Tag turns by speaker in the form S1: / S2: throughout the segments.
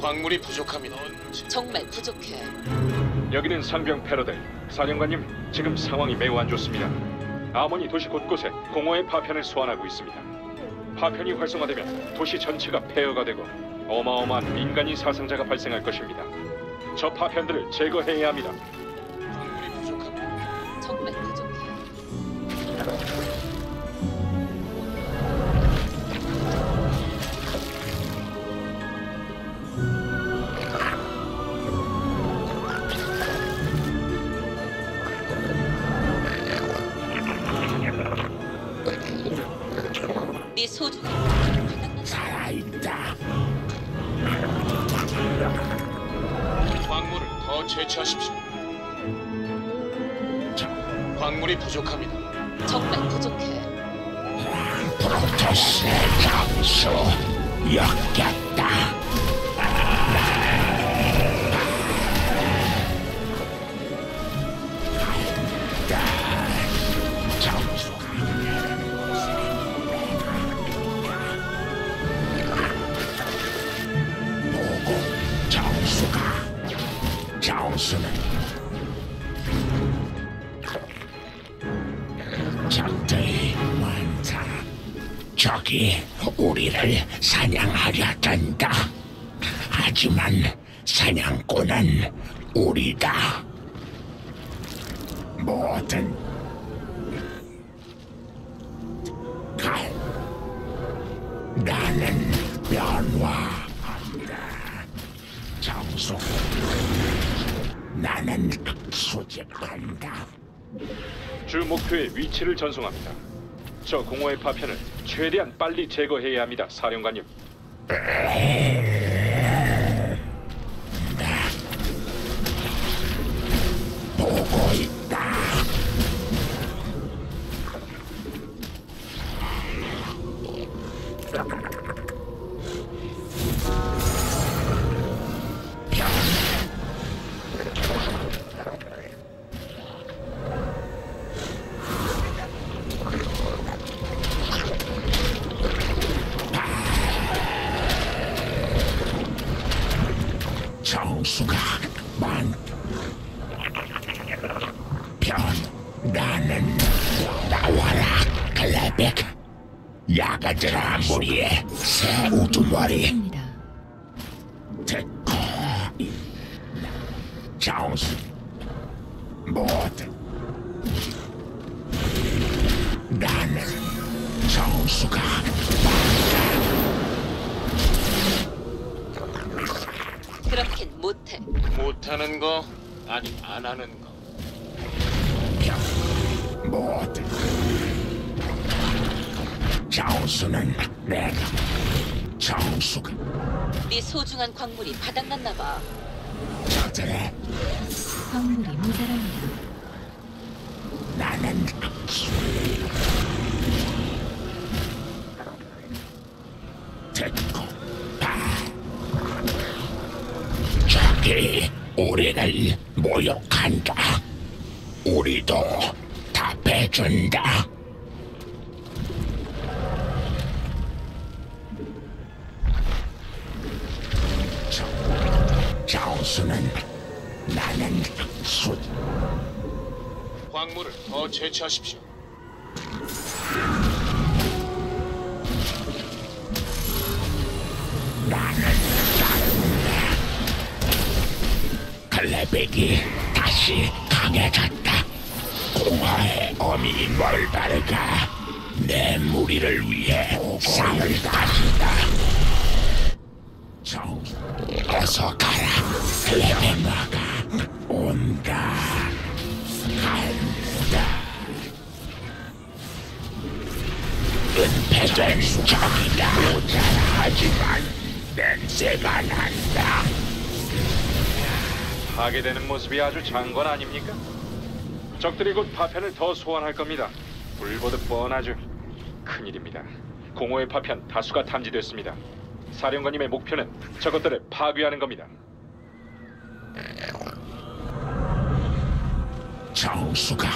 S1: 광물이 부족합니다.
S2: 정말 부족해.
S3: 여기는 상병 패러데이. 사령관님, 지금 상황이 매우 안 좋습니다. 아모니 도시 곳곳에 공허의 파편을 소환하고 있습니다. 파편이 활성화되면 도시 전체가 폐허가 되고 어마어마한 민간인 사상자가 발생할 것입니다. 저 파편들을 제거해야 합니다.
S2: 소중한
S4: 살아있다.
S1: 광물을 더 채취하십시오. 광물이 부족합니다.
S2: 정말 부족해.
S4: 프로토스의 장수 역겹다. 적이 우리를 사냥하려 든다. 하지만 사냥꾼은 우리다. 뭐든 갈. 나는 변화한다. 정수. 나는 수집한다.
S3: 주 목표의 위치를 전송합니다. 저 공허의 파편을 최대한 빨리 제거해야 합니다, 사령관님.
S4: 야가드라 무리의 새 우두머리. 있나 정수 모든 나는 정수가
S2: 그렇긴 못해.
S1: 못하는 거? 아니 안 하는 거.
S4: 병 모든 정수는 내가 정수가
S2: 네 소중한 광물이 바닥났나 봐.
S4: 저들의
S5: 광물이 모자랍니다.
S4: 나는 듣고 봐. 저기 우리를 모욕한다. 우리도 답해준다.
S1: 더 채취하십시오.
S4: 클레백이 다시 강해졌다. 공화의 어미 멀바르가 내 무리를 위해 싸울 것이다. 정, 어서 가라. 클레백마가 온다. 간다. 은폐된 적이다. 모자라하지만 냄새가 난다.
S3: 파괴되는 모습이 아주 장관 아닙니까? 적들이 곧 파편을 더 소환할 겁니다. 불보듯 뻔하죠. 큰일입니다. 공허의 파편 다수가 탐지됐습니다. 사령관님의 목표는 저것들을 파괴하는 겁니다.
S4: チうンスが。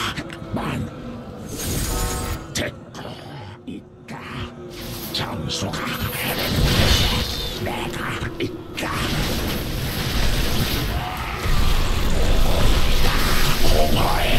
S4: いった。が。メガいった。いだ思い。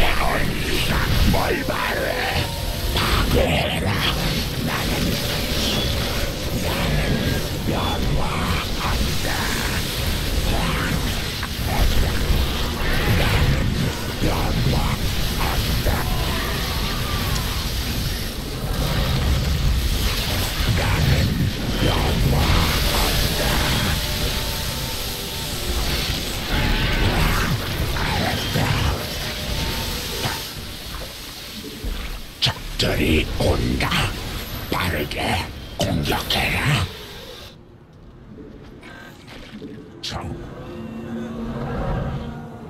S4: 빠르게 공격해라. 적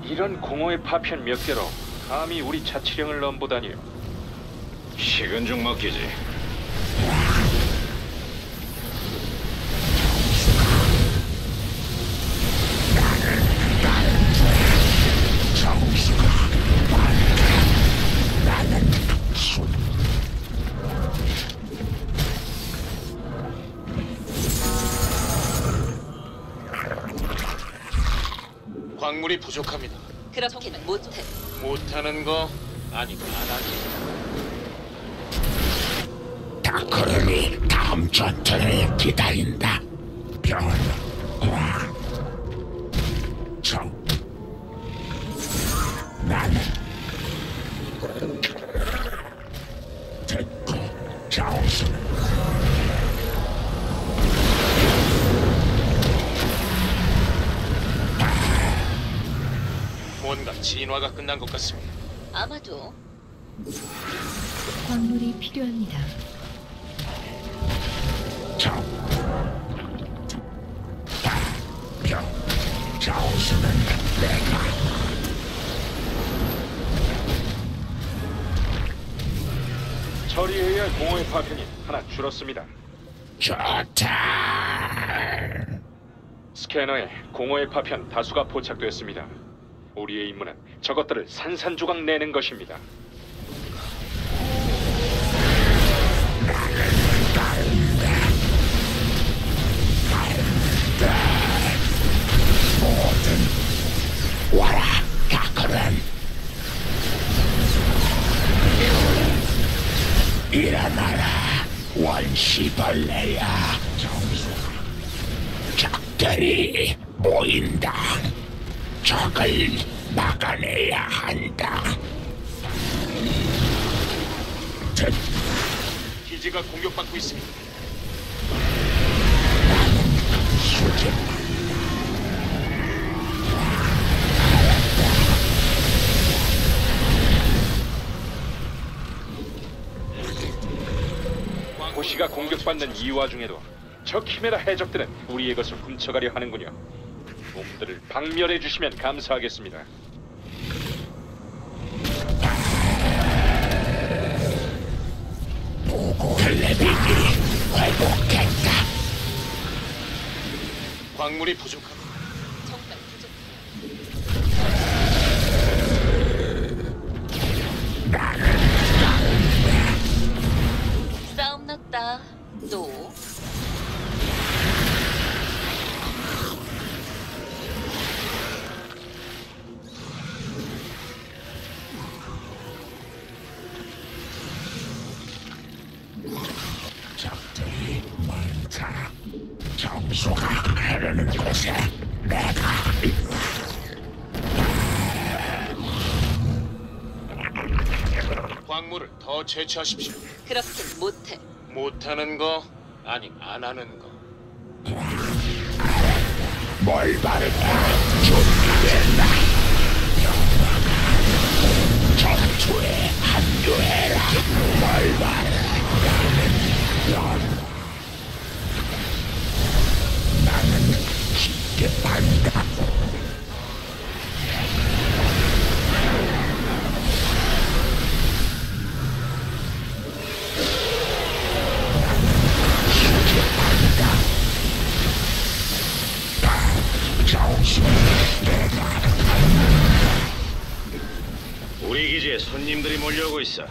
S3: 이런 공허의 파편 몇 개로 감히 우리 자치령을 넘보다니요.
S6: 식은 죽 먹기지.
S1: 광물이 부족합니다.
S2: 그렇게는 못해.
S1: 못하는 거 아니고 안 하는
S4: 다크론이 다음 전투를 기다린다. 변화.
S1: 뭔가 진화가 끝난 것 같습니다.
S2: 아마도
S5: 광물이 필요합니다.
S4: 내가
S3: 처리해야 할 공허의 파편이 하나 줄었습니다.
S4: 좋다.
S3: 스캐너에 공허의 파편 다수가 포착됐습니다. 우리의 임무는 저것들을 산산조각 내는 것입니다.
S4: 일어나라, 원시벌레야. 적들이 모인다. 적을 막아내야 한다. 저,
S1: 기지가 공격받고 있습니다.
S3: 도시가 공격받는 이 와 중에도 저 키메라 해적들은 우리의 것을 훔쳐가려 하는군요. 놈들을 박멸해 주시면 감사하겠습니다.
S4: 텔레비기 회복했다.
S1: 광물이 부족합니다. 광물을 더 채취하십시오.
S2: 그렇게는 못해.
S1: 못하는 거 아니 안 하는 거.
S4: 뭘 바르다 준비된다. 전투에 합류해라. 뭘 바르 나는 나는 쉽게 판다.
S6: 있어.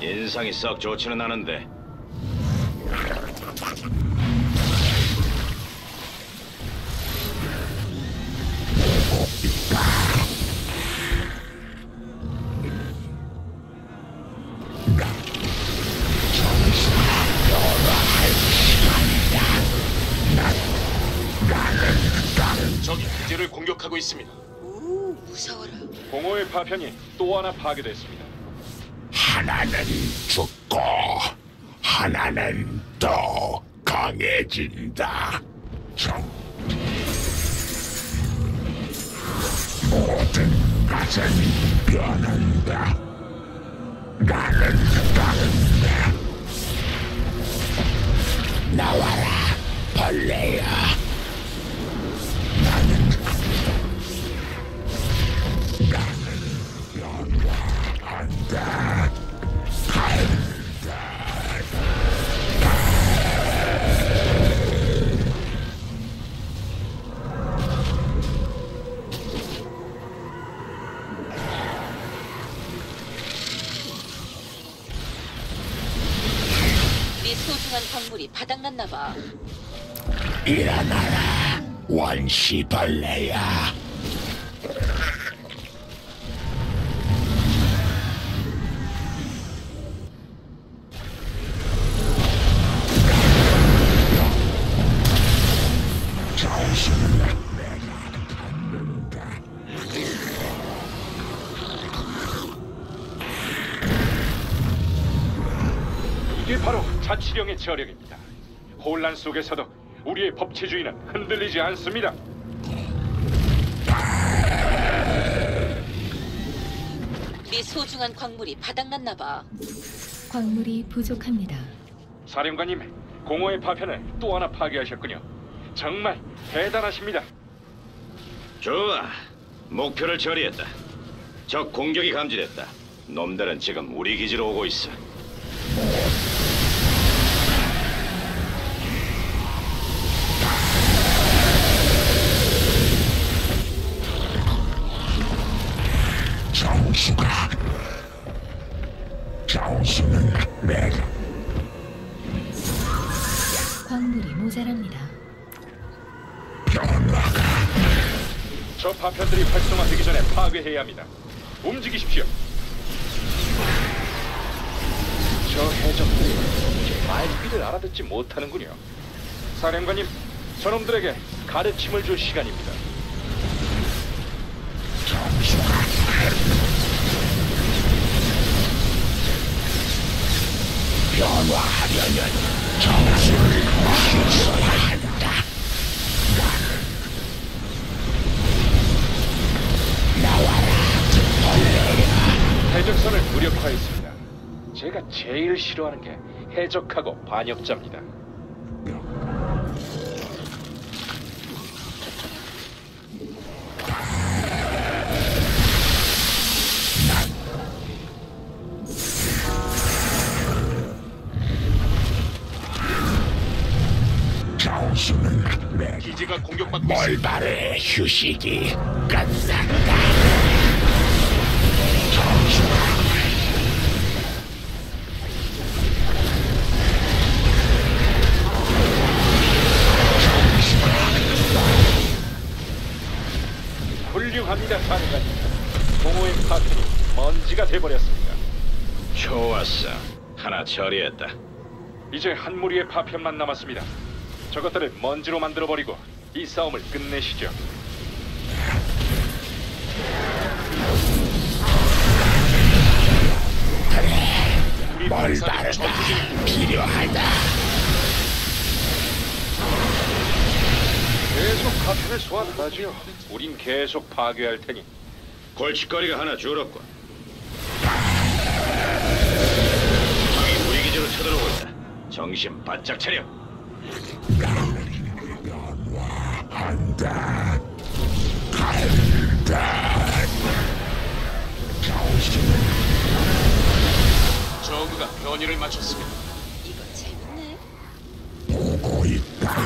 S6: 인상이 썩 좋지는 않은데.
S1: 적이 기지를 공격하고 있습니다.
S2: 오 무서워라.
S3: 공허의 파편이 또 하나 파괴됐습니다.
S4: 하나는 죽고 하나는 더 강해진다. 모든 것은 변한다. 나는
S2: 다른다. 나와라, 벌레야. 바닥났나 봐.
S4: 일어나라 원시벌레야
S3: 이게 바로 자치령의 저력입니다. 혼란 속에서도 우리의 법치주의는 흔들리지 않습니다.
S2: 네 소중한 광물이 바닥났나 봐.
S5: 광물이 부족합니다.
S3: 사령관님, 공허의 파편을 또 하나 파괴하셨군요. 정말 대단하십니다.
S6: 좋아. 목표를 처리했다. 적 공격이 감지됐다. 놈들은 지금 우리 기지로 오고 있어.
S5: 광물이 모자랍니다.
S3: 저 파편들이 활성화되기 전에 파괴해야 합니다. 움직이십시오. 저 해적들이 말귀를 알아듣지 못하는군요. 사령관님, 저놈들에게 가르침을 줄 시간입니다.
S4: 변화하려면 정수를.
S3: 해적선을 무력화했습니다. 제가 제일 싫어하는 게 해적하고 반역자입니다.
S1: 기지가 공격받고 있습니다.
S4: 멀발의 휴식이. 정수가
S3: 훌륭합니다, 사령관님. 공허의 파편이 먼지가 돼버렸습니다.
S6: 좋았어. 하나 처리했다.
S3: 이제 한 무리의 파편만 남았습니다. 저것들을 먼지로 만들어버리고 이 싸움을 끝내시죠.
S4: 멀발가
S1: 전투 중입니다.
S4: 필요하다.
S3: 계속 파편을 소환하지요. 우린 계속 파괴할 테니
S6: 골칫거리가 하나 줄었군. 적이 우리 기지로 쳐들어오고 있다. 정신 바짝 차려.
S4: 한다. 간다. 정수는
S1: 저그가 변이를 마쳤습니다.
S2: 이거 재밌네.
S4: 보고 있다.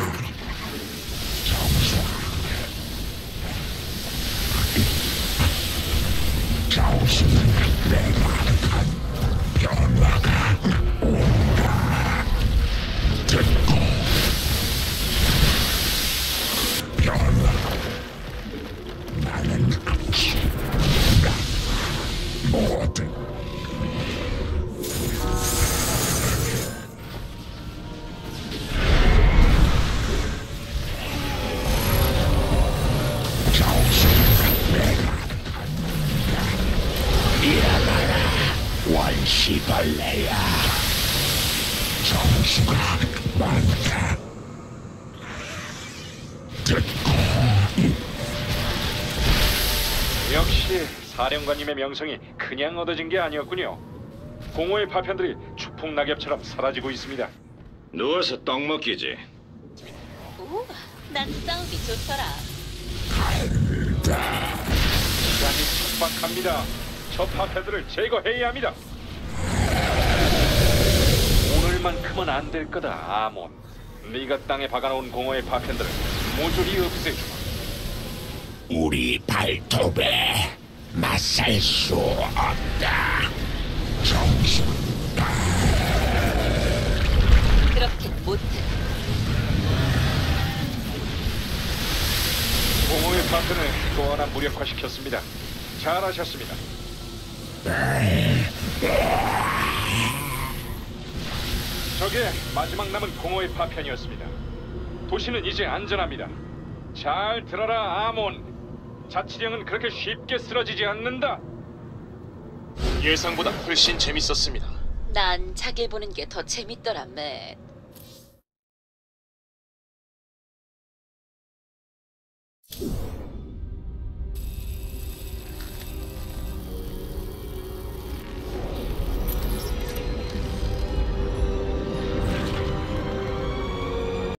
S4: 시벌레야 정수가 많다 듣고
S3: 역시 사령관님의 명성이 그냥 얻어진 게 아니었군요. 공허의 파편들이 추풍 낙엽처럼 사라지고 있습니다.
S6: 누워서 떡 먹기지.
S2: 오, 난 싸움이 좋더라.
S3: 시간이 촉박합니다. 저 파편들을 제거해야 합니다. 오늘만큼은 안 될 거다, 아몬. 네가 땅에 박아놓은 공허의 파편들을 모조리 없애주마.
S4: 우리 발톱에 맞설 수 없다 정수
S2: 못해.
S3: 공허의 파편을 또 하나 무력화시켰습니다. 잘하셨습니다. 저게 마지막 남은 공허의 파편이었습니다. 도시는 이제 안전합니다. 잘 들어라, 아몬. 자치령은 그렇게 쉽게 쓰러지지 않는다.
S1: 예상보다 훨씬 재밌었습니다.
S2: 난 자기 보는 게 더 재밌더라, 맷.